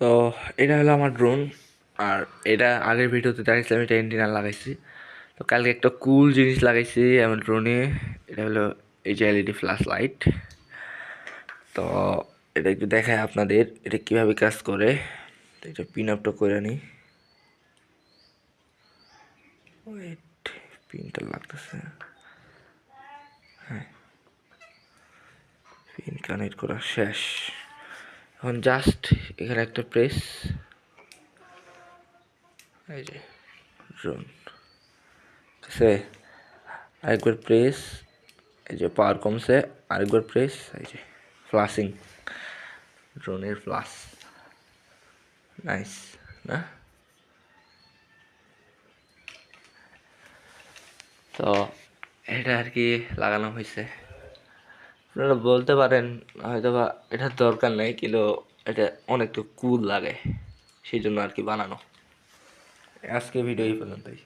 তো এটা হলো আমার ড্রোন আর এটা আগের ভিডিওতে দেখাইছিলাম, এটা এন্টিনা লাগাইছি। তো কালকে একটা কুল জিনিস লাগাইছি আমার ড্রোনে এটা হলো এই যে এলইডি ফ্ল্যাশ লাইট তো এটা একটু দেখায় আপনাদের, এটা কীভাবে কাজ করে, তো এটা পিন আপটা করে নিই পিনটা লাগতেছে। হ্যাঁ। পিন কানেক্ট করা শেষ। এখন জাস্ট এখানে একটা প্রেস এই যে ড্রোন আছে আরেকবার প্রেস এই যে পাওয়ার কমছে, আরেকবার প্রেস এই যে ফ্লাশিং ড্রোনের ফ্লাশ নাইস না? তো, এটা আর কি লাগানো হয়েছে। আপনারা বলতে পারেন হয়তো বা এটার দরকার নেই, কিন্তু এটা অনেকটা কুল লাগে, সেই জন্য আর কি বানানো। আজকে ভিডিও এই পর্যন্তই।